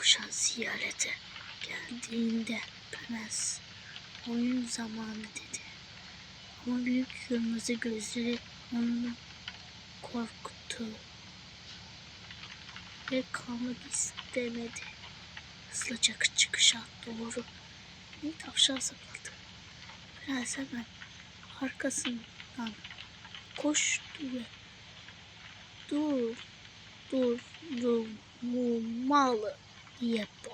Tavşan ziyarete geldiğinde prens oyun zamanı dedi. Ama büyük kırmızı gözleri onu korkuttu ve kalmak istemedi. Hızlıca çıkışa doğru bir tavşan sapıldı. Prens hemen arkasından koştu ve dur dur dur malı 也不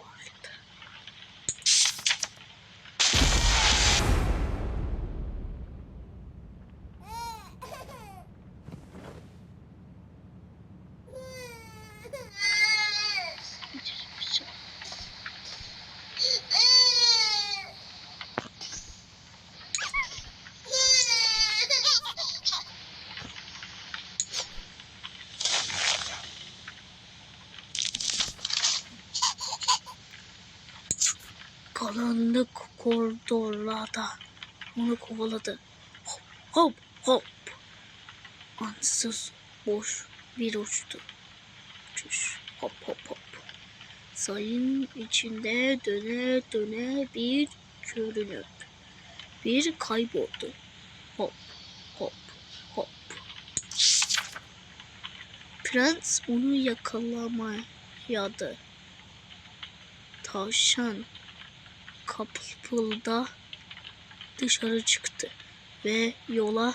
Karanlık koridorlarda onu kovaladı. Hop hop hop. Ansız boş bir uçtu. Uçuş hop hop hop. Sayın içinde döne döne bir görünüp bir kayboldu. Hop hop hop. Prens onu yakalamayadı. Tavşan kapılda dışarı çıktı ve yola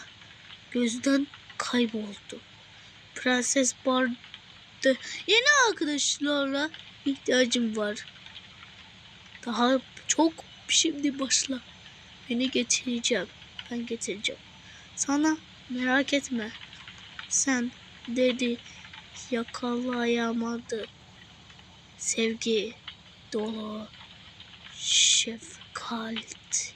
gözden kayboldu. Prenses bağırdı. Yeni arkadaşlarla ihtiyacım var. Daha çok şimdi başla. Beni getireceğim. Ben getireceğim. Sana merak etme. Sen dedi yakalayamadı. Sevgi dolu şefkatli.